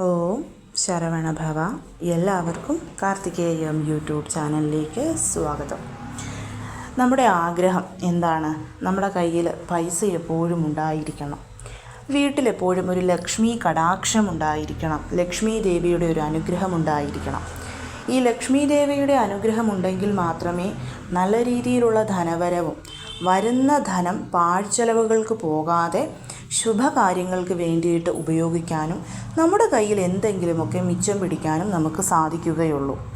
ഓം ശരവണഭവ എല്ലാവർക്കും കാർത്തികേയം യൂട്യൂബ് ചാനലിലേക്ക് സ്വാഗതം. നമ്മുടെ ആഗ്രഹം എന്താണ്? നമ്മുടെ കയ്യിൽ പൈസ എപ്പോഴും ഉണ്ടായിരിക്കണം. വീട്ടിലെപ്പോഴും ഒരു ലക്ഷ്മി കടാക്ഷം ഉണ്ടായിരിക്കണം. ലക്ഷ്മി ദേവിയുടെ ഒരു അനുഗ്രഹം ഉണ്ടായിരിക്കണം. ഈ ലക്ഷ്മി ദേവിയുടെ അനുഗ്രഹം ഉണ്ടെങ്കിൽ മാത്രമേ നല്ല രീതിയിലുള്ള ധനവരവും വരുന്ന ധനം പാഴ്ചെലവുകൾക്ക് പോകാതെ ശുഭകാര്യങ്ങൾക്ക് വേണ്ടിയിട്ട് ഉപയോഗിക്കാനും നമ്മുടെ കയ്യിൽ എന്തെങ്കിലുമൊക്കെ മിച്ചം പിടിക്കാനും നമുക്ക് സാധിക്കുകയുള്ളൂ.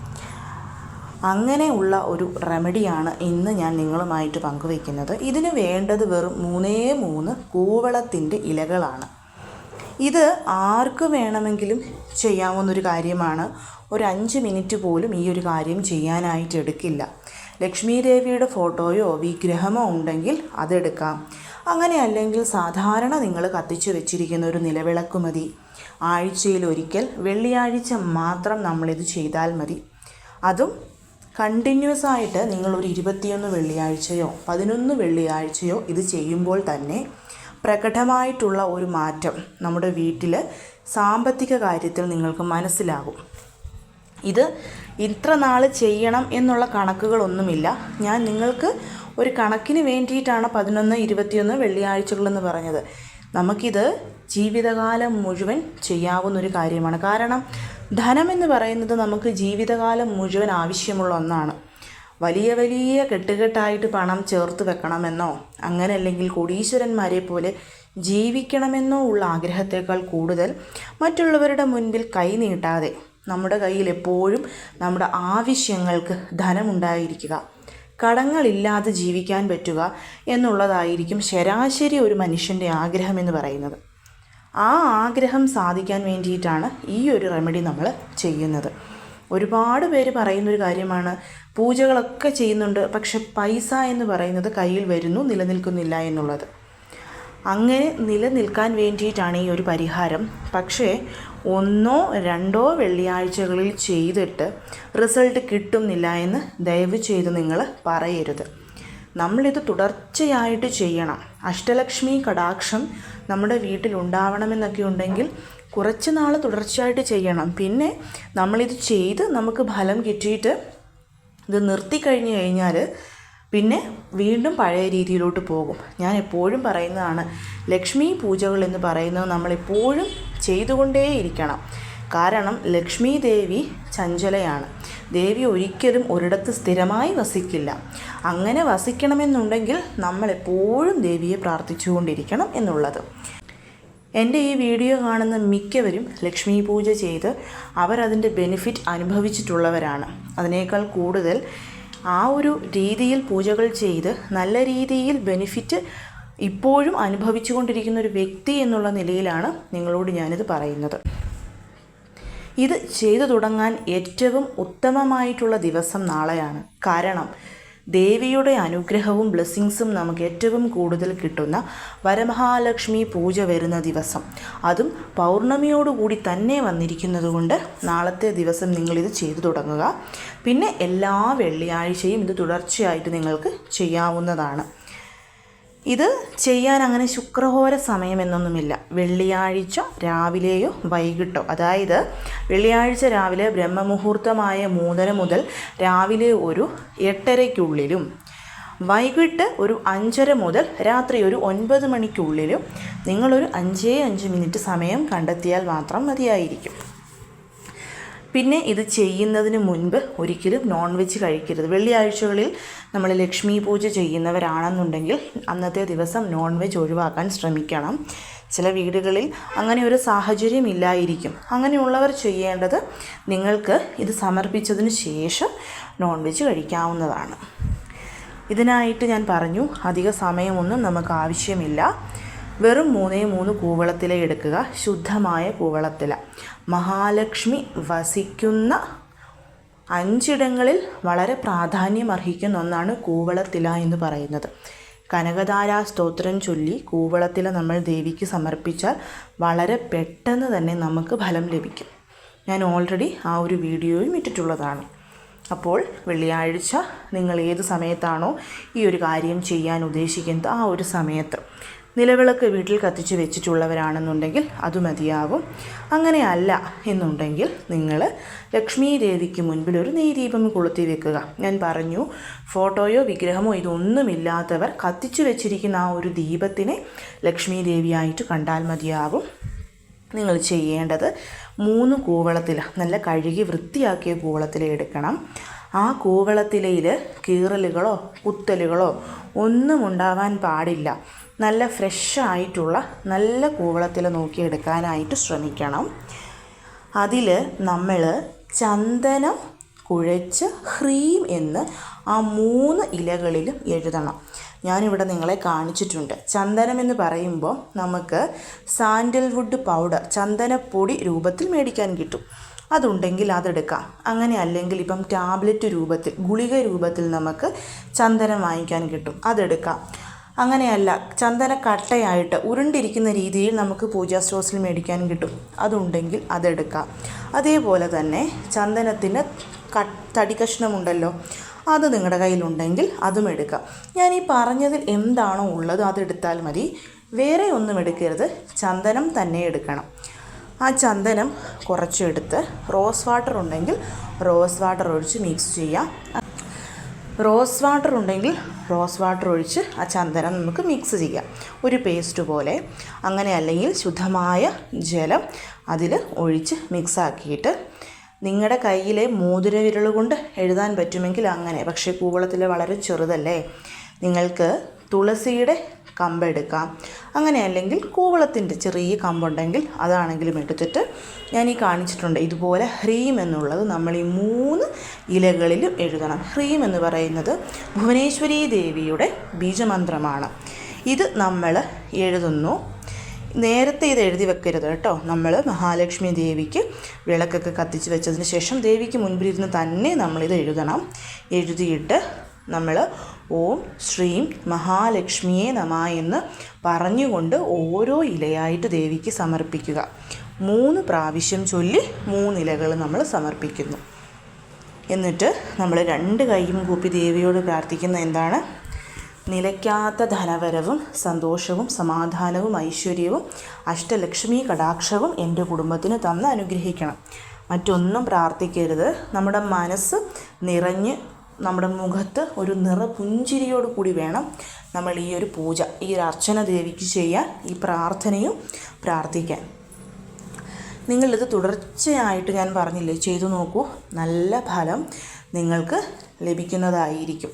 അങ്ങനെയുള്ള ഒരു റെമഡിയാണ് ഇന്ന് ഞാൻ നിങ്ങളുമായിട്ട് പങ്കുവയ്ക്കുന്നത്. ഇതിന് വേണ്ടത് വെറും മൂന്നേ മൂന്ന് കൂവളത്തിന്റെ ഇലകളാണ്. ഇത് ആർക്ക് വേണമെങ്കിലും ചെയ്യാവുന്നൊരു കാര്യമാണ്. ഒരു അഞ്ച് മിനിറ്റ് പോലും ഈ ഒരു കാര്യം ചെയ്യാനായിട്ട് എടുക്കില്ല. ലക്ഷ്മി ദേവിയുടെ ഫോട്ടോയോ വിഗ്രഹമോ ഉണ്ടെങ്കിൽ അതെടുക്കാം. അങ്ങനെ അല്ലെങ്കിൽ സാധാരണ നിങ്ങൾ കത്തിച്ചു വെച്ചിരിക്കുന്ന ഒരു നിലവിളക്ക് മതി. ആഴ്ചയിൽ ഒരിക്കൽ വെള്ളിയാഴ്ച മാത്രം നമ്മളിത് ചെയ്താൽ മതി. അതും കണ്ടിന്യൂസ് ആയിട്ട് നിങ്ങളൊരു ഇരുപത്തിയൊന്ന് വെള്ളിയാഴ്ചയോ പതിനൊന്ന് വെള്ളിയാഴ്ചയോ ഇത് ചെയ്യുമ്പോൾ തന്നെ പ്രകടമായിട്ടുള്ള ഒരു മാറ്റം നമ്മുടെ വീട്ടിൽ സാമ്പത്തിക കാര്യത്തിൽ നിങ്ങൾക്ക് മനസ്സിലാകും. ഇത് ഇത്ര നാൾ ചെയ്യണം എന്നുള്ള കണക്കുകളൊന്നുമില്ല. ഞാൻ നിങ്ങൾക്ക് ഒരു കണക്കിന് വേണ്ടിയിട്ടാണ് പതിനൊന്ന് ഇരുപത്തിയൊന്ന് വെള്ളിയാഴ്ചകളെന്ന് പറഞ്ഞത്. നമുക്കിത് ജീവിതകാലം മുഴുവൻ ചെയ്യാവുന്ന ഒരു കാര്യമാണ്. കാരണം ധനമെന്ന് പറയുന്നത് നമുക്ക് ജീവിതകാലം മുഴുവൻ ആവശ്യമുള്ള ഒന്നാണ്. വലിയ വലിയ കെട്ടുകെട്ടായിട്ട് പണം ചേർത്ത് വെക്കണമെന്നോ അങ്ങനെ അല്ലെങ്കിൽ കോടീശ്വരന്മാരെ പോലെ ജീവിക്കണമെന്നോ ഉള്ള ആഗ്രഹത്തേക്കാൾ കൂടുതൽ മറ്റുള്ളവരുടെ മുൻപിൽ കൈ നീട്ടാതെ നമ്മുടെ കയ്യിൽ എപ്പോഴും നമ്മുടെ ആവശ്യങ്ങൾക്ക് ധനമുണ്ടായിരിക്കുക. കടങ്ങളില്ലാതെ ജീവിക്കാൻ പറ്റുക എന്നുള്ളതായിരിക്കും ശരാശരി ഒരു മനുഷ്യന്റെ ആഗ്രഹം എന്ന് പറയുന്നത്. ആ ആഗ്രഹം സാധിക്കാൻ വേണ്ടിയിട്ടാണ് ഈ ഒരു റെമഡി നമ്മൾ ചെയ്യുന്നത്. ഒരുപാട് പേര് പറയുന്നൊരു കാര്യമാണ് പൂജകളൊക്കെ ചെയ്യുന്നുണ്ട് പക്ഷെ പൈസ എന്ന് പറയുന്നത് കയ്യിൽ വരുന്നു നിലനിൽക്കുന്നില്ല എന്നുള്ളത്. അങ്ങനെ നിലനിൽക്കാൻ വേണ്ടിയിട്ടാണ് ഈ ഒരു പരിഹാരം. പക്ഷേ ഒന്നോ രണ്ടോ വെള്ളിയാഴ്ചകളിൽ ചെയ്തിട്ട് റിസൾട്ട് കിട്ടുന്നില്ല എന്ന് ദയവ് ചെയ്ത് നിങ്ങൾ പറയരുത്. നമ്മളിത് തുടർച്ചയായിട്ട് ചെയ്യണം. അഷ്ടലക്ഷ്മി കടാക്ഷം നമ്മുടെ വീട്ടിൽ ഉണ്ടാവണമെന്നൊക്കെ ഉണ്ടെങ്കിൽ കുറച്ച് നാൾ തുടർച്ചയായിട്ട് ചെയ്യണം. പിന്നെ നമ്മളിത് ചെയ്ത് നമുക്ക് ഫലം കിട്ടിയിട്ട് ഇത് നിർത്തി കഴിഞ്ഞു കഴിഞ്ഞാൽ പിന്നെ വീണ്ടും പഴയ രീതിയിലോട്ട് പോകും. ഞാൻ എപ്പോഴും പറയുന്നതാണ് ലക്ഷ്മി പൂജകൾ എന്ന് പറയുന്നത് നമ്മളെപ്പോഴും ചെയ്തുകൊണ്ടേയിരിക്കണം കാരണം ലക്ഷ്മി ദേവി ചഞ്ചലയാണ്. ദേവി ഒരിക്കലും ഒരിടത്ത് സ്ഥിരമായി വസിക്കില്ല. അങ്ങനെ വസിക്കണമെന്നുണ്ടെങ്കിൽ നമ്മളെപ്പോഴും ദേവിയെ പ്രാർത്ഥിച്ചുകൊണ്ടിരിക്കണം എന്നുള്ളത്. എന്റെ ഈ വീഡിയോ കാണുന്ന മിക്കവരും ലക്ഷ്മി പൂജ ചെയ്ത് അവരതിന്റെ ബെനിഫിറ്റ് അനുഭവിച്ചിട്ടുള്ളവരാണ്. അതിനേക്കാൾ കൂടുതൽ ആ ഒരു രീതിയിൽ പൂജകൾ ചെയ്ത് നല്ല രീതിയിൽ ബെനിഫിറ്റ് ഇപ്പോഴും അനുഭവിച്ചുകൊണ്ടിരിക്കുന്ന ഒരു വ്യക്തി എന്നുള്ള നിലയിലാണ് നിങ്ങളോട് ഞാനിത് പറയുന്നത്. ഇത് ചെയ്തു തുടങ്ങാൻ ഏറ്റവും ഉത്തമമായിട്ടുള്ള ദിവസം നാളെയാണ്. കാരണം ദേവിയുടെ അനുഗ്രഹവും ബ്ലെസ്സിങ്സും നമുക്ക് ഏറ്റവും കൂടുതൽ കിട്ടുന്ന വരമഹാലക്ഷ്മി പൂജ വരുന്ന ദിവസം. അതും പൗർണമിയോടുകൂടി തന്നെ വന്നിരിക്കുന്നതുകൊണ്ട് നാളത്തെ ദിവസം നിങ്ങളിത് ചെയ്തു തുടങ്ങുക. പിന്നെ എല്ലാ വെള്ളിയാഴ്ചയും ഇത് തുടർച്ചയായിട്ട് നിങ്ങൾക്ക് ചെയ്യാവുന്നതാണ്. ഇത് ചെയ്യാൻ അങ്ങനെ ശുക്രഹോര സമയമെന്നൊന്നുമില്ല. വെള്ളിയാഴ്ച രാവിലെയോ വൈകിട്ടോ. അതായത് വെള്ളിയാഴ്ച രാവിലെ ബ്രഹ്മമുഹൂർത്തമായ മൂന്നര മുതൽ രാവിലെ ഒരു എട്ടരയ്ക്കുള്ളിലും വൈകിട്ട് ഒരു അഞ്ചര മുതൽ രാത്രി ഒരു ഒൻപത് മണിക്കുള്ളിലും നിങ്ങളൊരു അഞ്ചേ അഞ്ച് മിനിറ്റ് സമയം കണ്ടെത്തിയാൽ മാത്രം മതിയായിരിക്കും. പിന്നെ ഇത് ചെയ്യുന്നതിന് മുൻപ് ഒരിക്കലും നോൺ വെജ് കഴിക്കരുത്. വെള്ളിയാഴ്ചകളിൽ നമ്മൾ ലക്ഷ്മി പൂജ ചെയ്യുന്നവരാണെന്നുണ്ടെങ്കിൽ അന്നത്തെ ദിവസം നോൺ വെജ് ഒഴിവാക്കാൻ ശ്രമിക്കണം. ചില വീടുകളിൽ അങ്ങനെ ഒരു സാഹചര്യം ഇല്ലായിരിക്കും. അങ്ങനെയുള്ളവർ ചെയ്യേണ്ടത് നിങ്ങൾക്ക് ഇത് സമർപ്പിച്ചതിന് ശേഷം നോൺ വെജ് കഴിക്കാവുന്നതാണ്. ഇതിനായിട്ട് ഞാൻ പറഞ്ഞു അധിക സമയമൊന്നും നമുക്ക് ആവശ്യമില്ല. വെറും മൂന്നേ മൂന്ന് കൂവളത്തില എടുക്കുക. ശുദ്ധമായ കൂവളത്തില മഹാലക്ഷ്മി വസിക്കുന്ന അഞ്ചിടങ്ങളിൽ വളരെ പ്രാധാന്യം അർഹിക്കുന്ന ഒന്നാണ് കൂവളത്തില എന്ന് പറയുന്നത്. കനകധാരാ സ്തോത്രം ചൊല്ലി കൂവളത്തില നമ്മൾ ദേവിക്ക് സമർപ്പിച്ചാൽ വളരെ പെട്ടെന്ന് തന്നെ നമുക്ക് ഫലം ലഭിക്കും. ഞാൻ ഓൾറെഡി ആ ഒരു വീഡിയോയും ഇട്ടിട്ടുള്ളതാണ്. അപ്പോൾ വെള്ളിയാഴ്ച നിങ്ങൾ ഏത് സമയത്താണോ ഈ ഒരു കാര്യം ചെയ്യാൻ ഉദ്ദേശിക്കുന്നത് ആ ഒരു സമയത്ത്. നിലവിളക്ക് വീട്ടിൽ കത്തിച്ച് വെച്ചിട്ടുള്ളവരാണെന്നുണ്ടെങ്കിൽ അത് മതിയാവും. അങ്ങനെയല്ല എന്നുണ്ടെങ്കിൽ നിങ്ങൾ ലക്ഷ്മി ദേവിക്ക് മുൻപിൽ ഒരു നെയ്ദീപം കൊളുത്തി വെക്കുക. ഞാൻ പറഞ്ഞു ഫോട്ടോയോ വിഗ്രഹമോ ഇതൊന്നുമില്ലാത്തവർ കത്തിച്ചു വെച്ചിരിക്കുന്ന ആ ഒരു ദീപത്തിനെ ലക്ഷ്മി ദേവിയായിട്ട് കണ്ടാൽ മതിയാവും. നിങ്ങൾ ചെയ്യേണ്ടത് മൂന്ന് കൂവളത്തിൽ നല്ല കഴുകി വൃത്തിയാക്കിയ കൂവളത്തിൽ എടുക്കണം. ആ കൂവളത്തിലയിൽ കീറലുകളോ കുത്തലുകളോ ഒന്നും ഉണ്ടാവാൻ പാടില്ല. നല്ല ഫ്രഷ് ആയിട്ടുള്ള നല്ല കൂവളത്തിൽ നോക്കിയെടുക്കാനായിട്ട് ശ്രമിക്കണം. അതിൽ നമ്മൾ ചന്ദനം കുഴച്ച് ഹ്രീം എന്ന് ആ മൂന്ന് ഇലകളിലും എഴുതണം. ഞാനിവിടെ നിങ്ങളെ കാണിച്ചിട്ടുണ്ട്. ചന്ദനം എന്ന് പറയുമ്പോൾ നമുക്ക് സാൻഡൽവുഡ് പൗഡർ ചന്ദനപ്പൊടി രൂപത്തിൽ മേടിക്കാൻ കിട്ടും. അതുണ്ടെങ്കിൽ അതെടുക്കാം. അങ്ങനെ അല്ലെങ്കിൽ ഇപ്പം ടാബ്ലറ്റ് രൂപത്തിൽ ഗുളിക രൂപത്തിൽ നമുക്ക് ചന്ദനം വാങ്ങിക്കാൻ കിട്ടും. അതെടുക്കാം. അങ്ങനെയല്ല ചന്ദന കട്ടയായിട്ട് ഉരുണ്ടിരിക്കുന്ന രീതിയിൽ നമുക്ക് പൂജാ സ്റ്റോഴ്സിൽ മേടിക്കാൻ കിട്ടും. അതുണ്ടെങ്കിൽ അതെടുക്കാം. അതേപോലെ തന്നെ ചന്ദനത്തിന് തടി കഷ്ണമുണ്ടല്ലോ അത് നിങ്ങളുടെ കയ്യിലുണ്ടെങ്കിൽ അതും എടുക്കാം. ഞാൻ ഈ പറഞ്ഞതിൽ എന്താണോ ഉള്ളത് അതെടുത്താൽ മതി. വേറെ ഒന്നും എടുക്കരുത്. ചന്ദനം തന്നെ എടുക്കണം. ആ ചന്ദനം കുറച്ചെടുത്ത് റോസ് വാട്ടർ ഉണ്ടെങ്കിൽ റോസ് വാട്ടർ ഒഴിച്ച് മിക്സ് ചെയ്യാം. റോസ് വാട്ടർ ഉണ്ടെങ്കിൽ റോസ് വാട്ടർ ഒഴിച്ച് ആ ചന്ദനം നമുക്ക് മിക്സ് ചെയ്യാം. ഒരു പേസ്റ്റ് പോലെ. അങ്ങനെ അല്ലെങ്കിൽ ശുദ്ധമായ ജലം അതിൽ ഒഴിച്ച് മിക്സാക്കിയിട്ട് നിങ്ങളുടെ കയ്യിലെ മോതിര വിരൽ കൊണ്ട് എഴുതാൻ പറ്റുമെങ്കിൽ അങ്ങനെ പക്ഷേ കൂവളത്തിൽ വളരെ ചെറുതല്ലേ? നിങ്ങൾക്ക് തുളസിയുടെ കമ്പെടുക്കാം. അങ്ങനെ അല്ലെങ്കിൽ കൂവളത്തിന്റെ ചെറിയ കമ്പുണ്ടെങ്കിൽ അതാണെങ്കിലും എടുത്തിട്ട് ഞാൻ ഈ കാണിച്ചിട്ടുണ്ട്. ഇതുപോലെ ഹ്രീം എന്നുള്ളത് നമ്മൾ ഈ മൂന്ന് ഇലകളിലും എഴുതണം. ഹ്രീം എന്ന് പറയുന്നത് ഭുവനേശ്വരി ദേവിയുടെ ബീജമന്ത്രമാണ്. ഇത് നമ്മൾ എഴുതുന്നു. നേരത്തെ ഇത് എഴുതി വെക്കരുത് കേട്ടോ. നമ്മൾ മഹാലക്ഷ്മി ദേവിക്ക് വിളക്കൊക്കെ കത്തിച്ച് വെച്ചതിന് ശേഷം ദേവിക്ക് മുൻപിലിരുന്ന് തന്നെ നമ്മളിത് എഴുതണം. എഴുതിയിട്ട് നമ്മൾ ഓം ശ്രീം മഹാലക്ഷ്മിയെ നമ എന്ന് പറഞ്ഞുകൊണ്ട് ഓരോ ഇലയായിട്ട് ദേവിക്ക് സമർപ്പിക്കുക. മൂന്ന് പ്രാവശ്യം ചൊല്ലി മൂന്നിലകൾ നമ്മൾ സമർപ്പിക്കുന്നു. എന്നിട്ട് നമ്മൾ രണ്ട് കൈയും കൂപ്പി ദേവിയോട് പ്രാർത്ഥിക്കുന്ന എന്താണ്? നിലയ്ക്കാത്ത ധനവരവും സന്തോഷവും സമാധാനവും ഐശ്വര്യവും അഷ്ടലക്ഷ്മി കടാക്ഷവും എന്റെ കുടുംബത്തിന് തന്ന് അനുഗ്രഹിക്കണം. മറ്റൊന്നും പ്രാർത്ഥിക്കരുത്. നമ്മുടെ മനസ്സ് നിറഞ്ഞ് നമ്മുടെ മുഖത്ത് ഒരു നിറ പുഞ്ചിരിയോട് കൂടി വേണം നമ്മൾ ഈ ഒരു പൂജ ഈ ഒരു അർച്ചന ദേവിക്ക് ചെയ്യാൻ ഈ പ്രാർത്ഥനയും പ്രാർത്ഥിക്കാൻ. നിങ്ങളിത് തുടർച്ചയായിട്ട് ഞാൻ പറഞ്ഞില്ലേ ചെയ്തു നോക്കൂ നല്ല ഫലം നിങ്ങൾക്ക് ലഭിക്കുന്നതായിരിക്കും.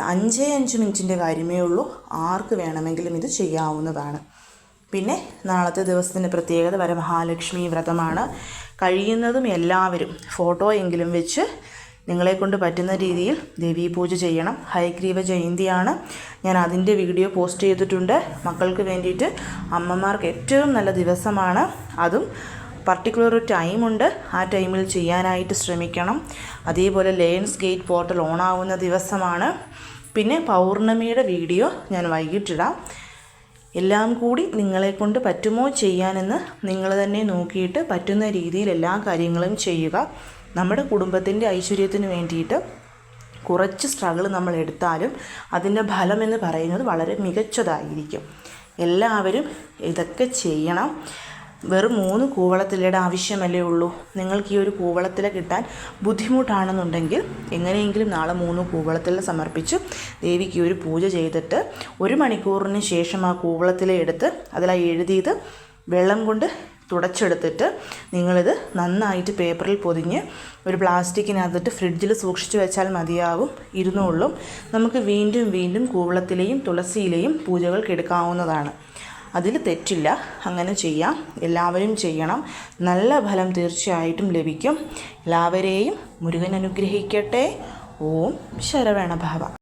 അഞ്ചേ അഞ്ച് മിനിറ്റിന്റെ കാര്യമേ ഉള്ളൂ ആർക്ക് വേണമെങ്കിലും ഇത് ചെയ്യാവുന്നതാണ്. പിന്നെ നാളത്തെ ദിവസത്തിന്റെ പ്രത്യേകത വരമഹാലക്ഷ്മി വ്രതമാണ്. കഴിയുന്നതും എല്ലാവരും ഫോട്ടോ എങ്കിലും വെച്ച് നിങ്ങളെക്കൊണ്ട് പറ്റുന്ന രീതിയിൽ ദേവീ പൂജ ചെയ്യണം. ഹൈഗ്രീവ ജയന്തിയാണ്. ഞാൻ അതിന്റെ വീഡിയോ പോസ്റ്റ് ചെയ്തിട്ടുണ്ട്. മക്കൾക്ക് വേണ്ടിയിട്ട് അമ്മമാർക്ക് ഏറ്റവും നല്ല ദിവസമാണ്. അതും പർട്ടിക്കുലർ ഒരു ടൈമുണ്ട് ആ ടൈമിൽ ചെയ്യാനായിട്ട് ശ്രമിക്കണം. അതേപോലെ ലയൺസ് ഗേറ്റ് പോർട്ടൽ ഓണാവുന്ന ദിവസമാണ്. പിന്നെ പൗർണമിയുടെ വീഡിയോ ഞാൻ വൈകിട്ടിടാം. എല്ലാം കൂടി നിങ്ങളെ കൊണ്ട് പറ്റുമോ ചെയ്യാനെന്ന് നിങ്ങൾ തന്നെ നോക്കിയിട്ട് പറ്റുന്ന രീതിയിൽ എല്ലാ കാര്യങ്ങളും ചെയ്യുക. നമ്മുടെ കുടുംബത്തിന്റെ ഐശ്വര്യത്തിന് വേണ്ടിയിട്ട് കുറച്ച് സ്ട്രഗിൾ നമ്മൾ എടുത്താലും അതിന്റെ ഫലം എന്ന് പറയുന്നത് വളരെ മികച്ചതായിരിക്കും. എല്ലാവരും ഇതൊക്കെ ചെയ്യണം. വെറും മൂന്ന് കൂവളത്തിലയുടെ ആവശ്യമല്ലേ ഉള്ളൂ. നിങ്ങൾക്ക് ഈ ഒരു കൂവളത്തില കിട്ടാൻ ബുദ്ധിമുട്ടാണെന്നുണ്ടെങ്കിൽ എങ്ങനെയെങ്കിലും നാളെ മൂന്ന് കൂവളത്തില സമർപ്പിച്ച് ദേവിക്ക് ഒരു പൂജ ചെയ്തിട്ട് ഒരു മണിക്കൂറിന് ശേഷം ആ കൂവളത്തില എടുത്ത് അതിലായി എഴുതിയത് വെള്ളം കൊണ്ട് തുടച്ചെടുത്തിട്ട് നിങ്ങളിത് നന്നായിട്ട് പേപ്പറിൽ പൊതിഞ്ഞ് ഒരു പ്ലാസ്റ്റിക്കിനകത്തിട്ട് ഫ്രിഡ്ജിൽ സൂക്ഷിച്ചു വെച്ചാൽ മതിയാവും ഇരുന്നോളും നമുക്ക് വീണ്ടും വീണ്ടും കൂവളത്തിലെയും തുളസിയിലെയും പൂജകൾക്ക് എടുക്കാവുന്നതാണ്. അതിൽ തെറ്റില്ല അങ്ങനെ ചെയ്യാം. എല്ലാവരും ചെയ്യണം. നല്ല ഫലം തീർച്ചയായിട്ടും ലഭിക്കും. എല്ലാവരെയും മുരുകൻ അനുഗ്രഹിക്കട്ടെ. ഓം ശരവണ ഭവ.